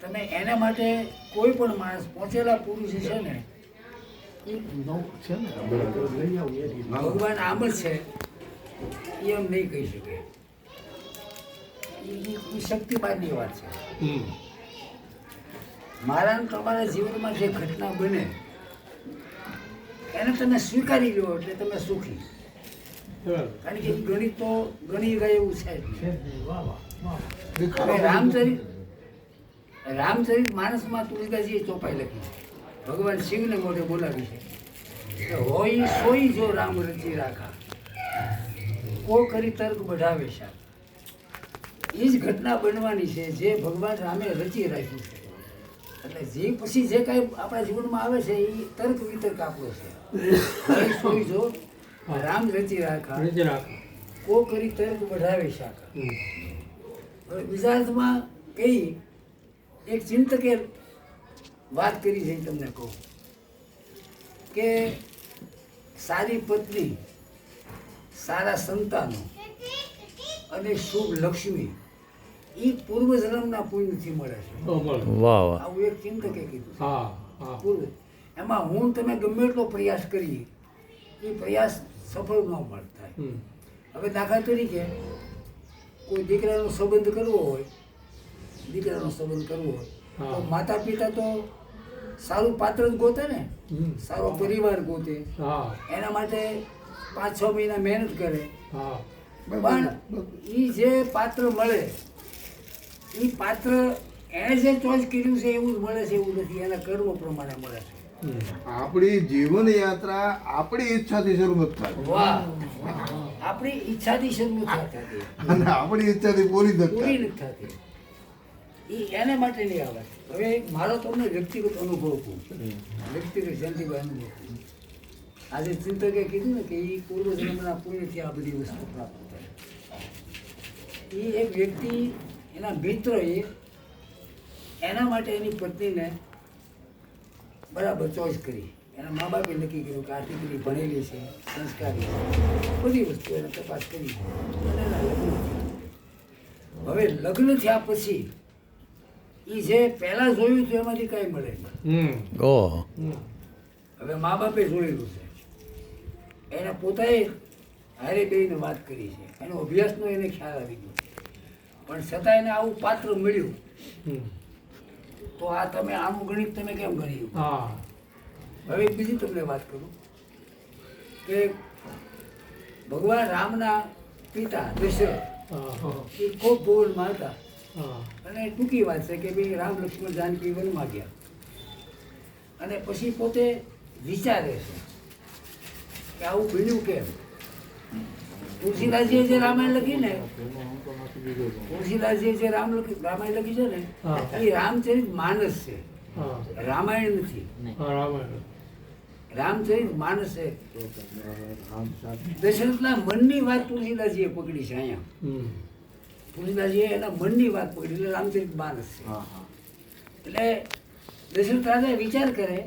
તમે એના માટે કોઈ પણ માણસ પહોંચેલા પુરુષ છે ને એ ભગવાન આમ જ છે એ એમ નહીં કહી શકે. એ- શક્તિ બહારની વાત છે. મારા તમારા જીવનમાં જે ઘટના બને એને તમે સ્વીકારી લો એટલે તમે સુખી. કારણ કે ગણિત તો ગણી ગયે એવું છે રામચરિત રામચરિત માનસમાં તુલસીદાસજીએ ચોપાઈ લખી છે. ભગવાન શિવને મોઢે બોલાવી છે. હોય સોઈ જો રામ રચી રાખા. કો કરી તર્ક બઢાવે શા એ જ ઘટના બનવાની છે જે ભગવાન રામે રચી રાખ્યું છે. એટલે જે પછી જે કાંઈ આપણા જીવનમાં આવે છે એ તર્ક વિતર્ક આપણો છે. સોઈ જો રામ રચી રાખા. કો કરી તર્ક બઢાવે શાખા. બીજા અર્થમાં કઈ એક ચિંતકે વાત કરી છે તમને કહું. કે સારી પત્ની સારા સંતાનો અને શુભ લક્ષ્મી એ પૂર્વ જન્મના પુણ્યથી મળે છે. વાહ વાહ. આવું એક ચિંતકે કીધું છે. હા હા. પૂર્વ. એમાં હું તમે ગમે એટલો પ્રયાસ કરીએ એ પ્રયાસ સફળ ન મળતા. હવે દાખલા તરીકે કોઈ દીકરાનો સંબંધ કરવો હોય દીકરાનો સંબંધ કરવો હોય. તો હા. માતા પિતા તો સારું પાત્ર જ ગોતે ને. સારો પરિવાર ગોતે. એના માટે પાંચ છ મહિના મહેનત કરે. હા. પણ એ જે પાત્ર મળે એ પાત્ર એણે જે ચોઈસ કર્યું છે એવું જ મળે છે એવું નથી. એના કર્મ પ્રમાણે મળે છે. આપણી જીવન યાત્રા આપણી ઈચ્છાથી શરૂ નથી વાહ. આપણી ઈચ્છાથી શરૂ નથી થતી. અને આપણી ઈચ્છાથી પૂરી નથી પૂરી નથી થતી. એ એને માટે નહીં આવે. હવે મારો તમને વ્યક્તિગત અનુભવ કહું. વ્યક્તિગત જયંતિભાઈ અનુભવ કહું. આજે ચિંતકે કીધું ને કે એ પૂર્વજન્મના પુણ્યથી આ બધી વસ્તુ પ્રાપ્ત થાય. એ એક વ્યક્તિ એના મિત્રએ એના માટે એની પત્નીને બરાબર ચોઈસ કરી. એના મા બાપે નક્કી કર્યું કે આ દીકરી ભણેલી છે સંસ્કારી છે. બધી વસ્તુ એને તપાસ કરી. અને એના લગ્ન હવે લગ્ન થયા પછી એ જે પહેલા જોયું હતું એમાંથી કાંઈ મળે નહીં. હમ. હમ. હવે મા બાપે જોયેલું છે. એને પોતાએ હારે બેને વાત કરી છે. એનો અભ્યાસનો એને ખ્યાલ આવી ગયો. પણ છતાં એને આવું પાત્ર મળ્યું. હમ. તો આ તમે આનું ગણિત તમે કેમ ગણ્યું હા. હવે બીજી તમને વાત કરું. કે ભગવાન રામના પિતા દશરથ એ ખૂબ ભુવનમાં હતા અને ટૂંકી વાત છે કે ભાઈ રામ લક્ષ્મણ જાનકી વનમાં ગયા. અને પછી પોતે વિચારે છે કે આવું બન્યું કેમ? તુલસીદાસજીએ જે રામાયણ લખી ને તુલસીદાસજીએ જે રામ રામાયણ લખી છે ને. એ રામચરિત માનસ છે. રામાયણ નથી. રામચરિત માનસ છે. દશરથના મનની વાત તુલસીદાસજીએ પકડી છે અહીંયા. તુલસીદાસજીએ એના મનની વાત પડી એટલે રામચરિત માનસ. છે એટલે દશરથ રાજા વિચાર કરે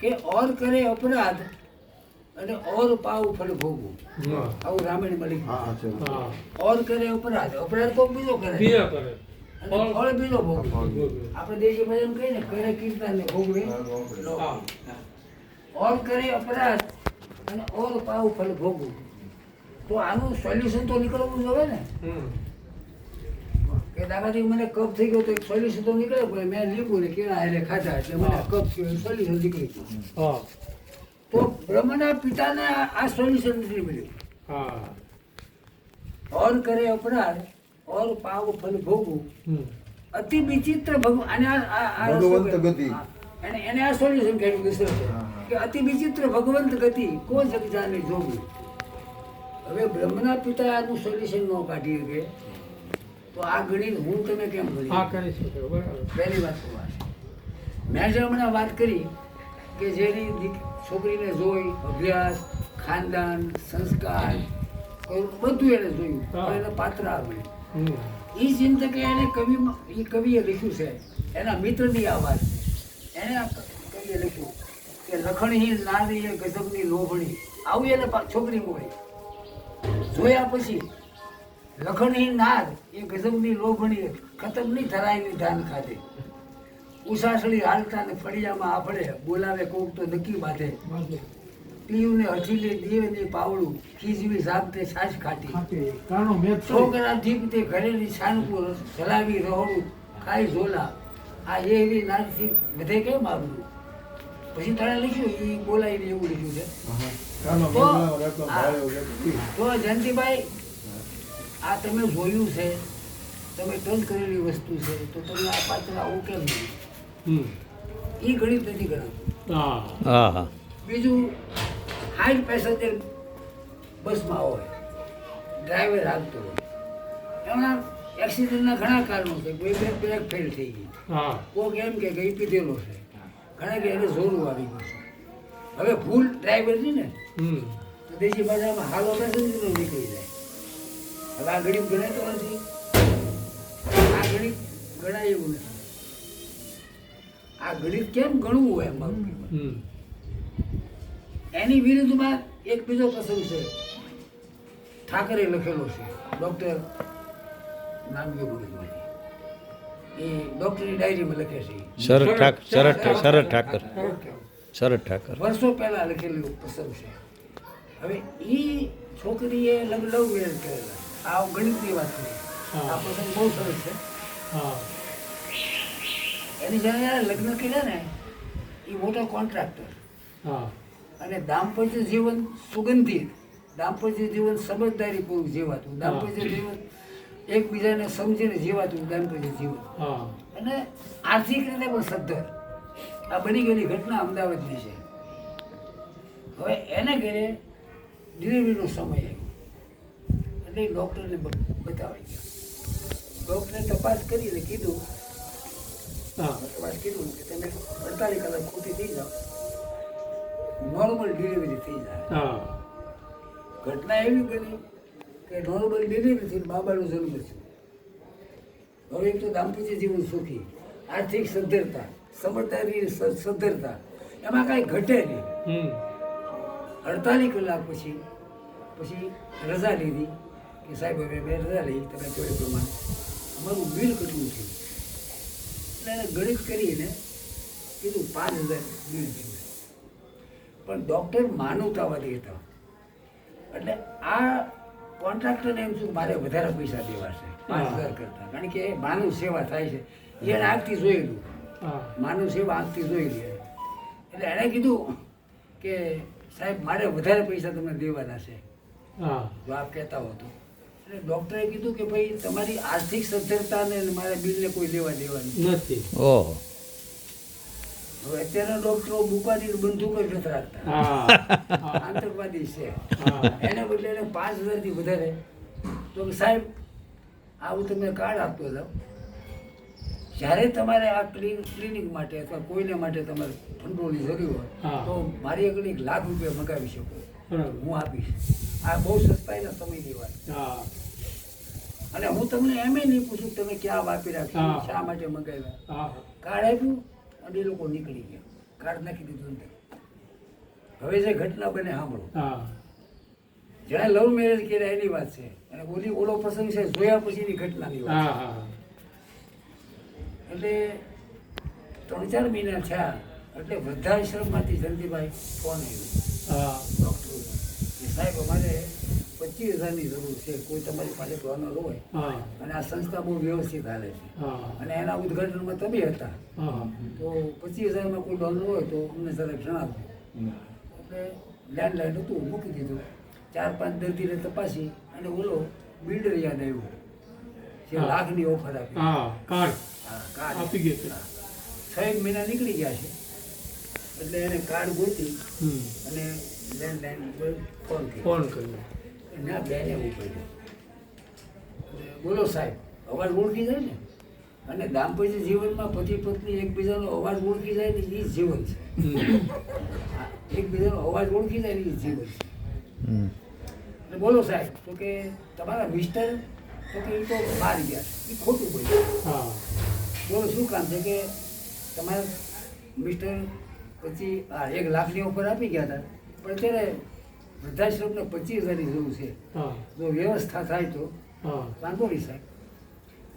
કે ઓર કરે અપરાધ અને ઓર પાવ ફળ ભોગવું. આવું રામાયણ મળી ઓર કરે અપરાધ. અપરાધ તો બીજો કરે. ફળ બીજો ભોગવે. આપણે દેશી ભજન કહીએ ને કરે કીર્તન ને ભોગવે. ઓર કરે અપરાધ અને ઓર પાવ ફળ ભોગવું. તો આનું સોલ્યુશન તો નીકળવું જોઈએ ને. કે દાદાજી મને કફ થઈ ગયો તો એક સોલ્યુશન તો નીકળે પણ મેં લીંબુ ને કેળા એટલે ખાધા એટલે મને કફ થયો સોલ્યુશન નીકળી ગયું. તો બ્રહ્મના પિતાને આ સોલ્યુશન નથી મળ્યું. ઓર કરે અપરાધ ઓર પાવ ફલ ભોગવું. અતિ વિચિત્ર ભગવાન અને આ- ભગવંત ગતિ. હા. એને એને આ સોલ્યુશન કાઢ્યું હા. કે અતિ વિચિત્ર ભગવંત ગતિ કો જગજાને જોવું? હવે બ્રહ્મના પિતા આનું સોલ્યુશન ન કાઢી શકે. તો આ ગણીને હું તમે કેમ ગણી હા કરી શકે બરાબર. પહેલી વાત તો આ મેં જે હમણાં વાત કરી કે જેની છોકરીને જોઈ અભ્યાસ ખાનદાન સંસ્કાર બધું એને જોયું. પણ એને પાત્ર આવ્યું. એ ચિંતકે એને કવિમાં એ કવિએ લખ્યું છે એના મિત્રની આ વાત છે. એને કવિએ લખ્યું કે લખણહીન નારી એ ગજબની લોભણી. આવું એને છોકરી હોય. જોયા પછી લખણહીન નાર એ ગજબની લોભણી ખતમ નહીં ધરાયેલી ધાન ખાતે ઉસાસળી હાલતા ને ફળિયામાં આપણે બોલાવે કોક તો નક્કી બાંધે. પીયુને હઠીલે દીવે પાવડું ખીજવી સાબતે છાશ ખાટી. છોકરા દીપતે ઘરેની સાનકુ ચલાવી રહોડું ખાઈ ઝોલા. આ એવી નાદથી બધે કેમ આવ્યું પછી તારે લખ્યું એ બોલાવીને એવું લખ્યું છે. તો જયંતિભાઈ આ તમે જોયું છે તમે ટચ કરેલી વસ્તુ છે તો તમને આ પાત્ર આવું કેમ નહીં એ ગણિત નથી ગણાતું હા. હા હા. બીજું હાઈ પેસેન્જર બસમાં હોય ડ્રાઈવર હાલતો હોય. એમના એક્સિડન્ટના ઘણા કારણો છે કોઈ બે બ્રેક ફેલ થઈ ગઈ. હા. કોક એમ કે ગઈ પીધેલો છે. ઘણા કે એને જોરું આવી ગયું છે. હવે ભૂલ ડ્રાઈવરની ને? હમ. તો દેશી ભાષામાં હાલો પેસેન્જર નીકળી જાય. હવે આ ગણિત ગણાતો નથી. આ ગણિત ગણાય એવું નથી. આ ગણિત કેમ ગણવું હોય એમ એની વિરુદ્ધમાં એક બીજો પ્રસંગ છે. ઠાકરે લખેલો છે. ડૉક્ટર નામ કે ભૂલી ગયો એ ડૉક્ટરની ડાયરીમાં લખે છે. શરદ ઠાકર. શરદ શરદ ઠાકર. શરદ ઠાકર. વર્ષો પહેલા લખેલું પ્રસંગ છે. હવે એ છોકરીએ લગ્ન લવ મેરેજ કરેલા આ ગણિતની વાત કરી આ પ્રસંગ બહુ સરસ છે. એની જાણે લગ્ન કર્યા ને એ મોટો કોન્ટ્રાક્ટર અને દાંપત્ય જીવન સુગંધિત. દાંપત્ય જીવન સમજદારીપૂર્વક જીવાતું. દાંપત્ય જીવન એકબીજાને સમજીને જીવાતું દાંપત્ય જીવન. અને આર્થિક રીતે પણ સદ્ધર. આ બની ગયેલી ઘટના અમદાવાદની છે. હવે એને ઘરે ડિલિવરીનો સમય આવ્યો. એ ડૉક્ટરને બતાવી ગયા ડૉક્ટરે તપાસ કરીને કીધું હા. તપાસ કીધું કે તમે અડતાલીસ કલાક ખોટી થઈ જાઓ. નોર્મલ ડિલિવરી થઈ જાય. હા. ઘટના એવી બની કે નોર્મલ ડિલિવરીથી બાબાનો જન્મ થયો. હવે એક તો દાંપત્ય જીવન સુખી આર્થિક સદ્ધરતા સમજદારી સદ્ધરતા એમાં કાંઈ ઘટે નહીં. હમ. અડતાલીસ કલાક પછી પછી રજા લીધી. કે સાહેબ હવે મેં રજા લઈ તમે જોડે પ્રમાણે. અમારું બિલ કેટલું થયું. એટલે એને ગણિત કરીને કીધું પાંચ હજાર બિલ થયું. પણ ડૉક્ટર માનવતાવાદી હતા. એટલે આ કોન્ટ્રાક્ટરને એમ શું મારે વધારે પૈસા દેવા છે પાંચ હજાર કરતાં. કારણ કે માનવ સેવા થાય છે. એને આગથી જોયેલું માનવ સેવા આગથી જોયેલી. એટલે એણે કીધું કે સાહેબ મારે વધારે પૈસા તમને દેવાના છે. હા. જો આપ કહેતા હો તો. એટલે ડૉક્ટરે કીધું કે ભાઈ તમારી આર્થિક સદ્ધરતાને બિલ બિલને કોઈ લેવા દેવાનું નથી. ઓહો. હવે અત્યારના ડૉક્ટરો બુકાની બંદૂક જ નથી રાખતા. હા. હા આતંકવાદી છે. હા. એને બદલે એને પાંચ હજારથી વધારે. તો કે સાહેબ આવું તમને કાર્ડ આપતો હતો જ્યારે તમારે આ ક્લિન ક્લિનિક માટે અથવા કોઈને માટે તમારે ભંડોળની જરૂર હોય તો મારી આગળ એક લાખ રૂપિયા મગાવી શકો. હું આપીશ. આ બહુ સસ્તાઈના સમયની વાત. અને હું તમને એમ નહીં પૂછું તમે ક્યાં વાપી રાખ્યું શા માટે મંગાવ્યા? કાર્ડ આપ્યું અને એ લોકો નીકળી ગયા. કાર્ડ નાખી દીધું અંદર. હવે જે ઘટના બને સાંભળો. જેણે લવ મેરેજ કર્યા એની વાત છે. અને ઓલી ઓલો પ્રસંગ છે જોયા પછીની ઘટનાની વાત એટલે ત્રણ ચાર મહિના થયા એટલે વૃદ્ધાશ્રમમાંથી જલ્દીભાઈ ફોન આવ્યો. ડૉક્ટર સાહેબ અમારે પચીસ હજારની જરૂર છે. કોઈ તમારી પાસે ડોનર હોય. અને આ સંસ્થા બહુ વ્યવસ્થિત હાલે છે. અને એના ઉદઘાટનમાં તમે હતા. તો પચીસ હજારમાં કોઈ ડોનર હોય તો અમને જરાક જણાવો. એટલે લેન્ડલાઈન હતું મૂકી દીધું. ચાર પાંચ દર્દીને તપાસી અને ઓલો બિલ્ડર યાદ આવ્યો. જે. લાખની ઓફર આપી. હા કાર્ડ. હા, કાર્ડ. આપી ગયો છ. એક મહિના નીકળી ગયા છે. એટલે એને કાર્ડ ગોતી અને લેન્ડલાઈન પર ફોન કર્યો. ફોન કર્યો. એના બેને ઉપાડ્યો બોલો સાહેબ અવાજ ઓળખી જાય ને? અને દાંપત્ય જીવનમાં પતિ પત્ની એકબીજાનો અવાજ ઓળખી જાય ને એ જીવન છે. એકબીજાનો અવાજ ઓળખી જાય ને એ જીવન છે. બોલો સાહેબ તો કે તમારા મિસ્ટર તો કે એ તો બહાર ગયા એ ખોટું બોલ્યું હા. બોલો શું કામ છે કે તમારા મિસ્ટર પછી આ એક લાખની ઉપર આપી ગયા હતા? પણ અત્યારે વૃદ્ધાશ્રમને પચીસ હજારની જરૂર છે. જો વ્યવસ્થા થાય તો. હા. વાંધો નહીં સાહેબ.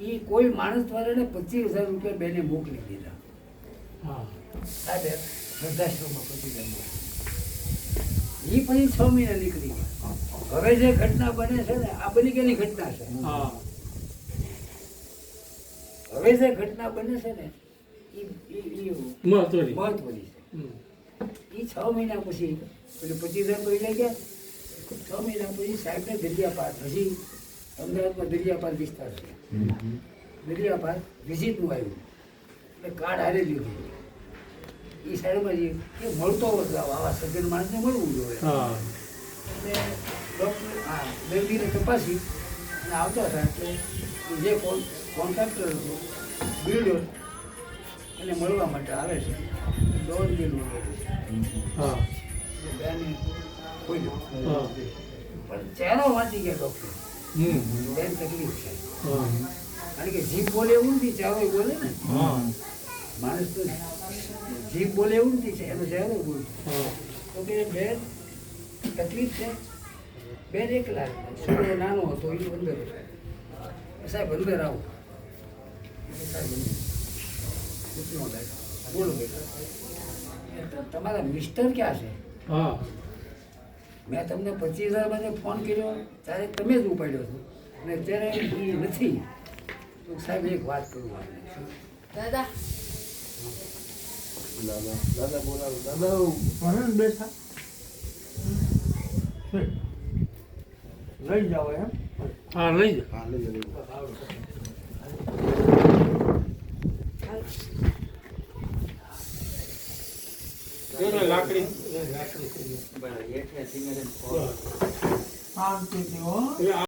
એ કોઈ માણસ દ્વારા એને પચીસ હજાર રૂપિયા બેને મોકલી દીધા. હા. સાહેબ વૃદ્ધાશ્રમમાં પચીસ ગયા એ પછી છ મહિના નીકળી ગયા. હવે જે ઘટના બને છે ને આ બની ગયેલી ઘટના છે. હા. હવે જે ઘટના બને છે ને એ મહત્વની. મહત્વની છે. એ છ મહિના પછી પેલું પચીસ હજાર લઈ ગયા છ મહિના પછી સાહેબને દરિયાપાર હજી અમદાવાદમાં દરિયાપાર વિસ્તાર છે. દરિયાપાર વિઝિટનું આવ્યું. એટલે કાર્ડ હારે લીધું. એ સાહેબમાં જઈએ કે મળતો બદલાવ આવા સજ્જન માણસને મળવું જોઈએ. અને એટલે ડૉક્ટર હા દર્દીને તપાસી અને આવતા હતા એટલે જે કોન કોન્ટ્રાક્ટર હતો બિલ્ડર એને મળવા માટે આવે છે. દોઢ દિન મળે છે હા. પણ ચહેરો વાંચી ગયા ડૉક્ટર. બેન તકલીફ છે. હા. કારણ કે જીભ બોલે એવું નથી ચહેરો બોલે ને. હા. માણસ તો જીભ બોલે એવું નથી છે એનો ચહેરો બોલે. તો કે બેન તકલીફ છે? બેન એકલા છોકરો નાનો હતો એ હતો. સાહેબ અંદર આવો. બોલો બેટા તમારા મિસ્ટર ક્યાં છે? હા. મેં તમને પચીસ હજાર માટે ફોન કર્યો ત્યારે તમે જ ઉપાડ્યો છો. અને અત્યારે એ નથી. તો સાહેબ એક વાત કરું. દાદા. દાદા દાદા બોલાવો. દાદા બેઠા. લઈ જાઓ એમ. હા લઈ જાઓ. હા લઈ જાઓ. લાકડી. ધીમે ધીમે શાંતિથી હો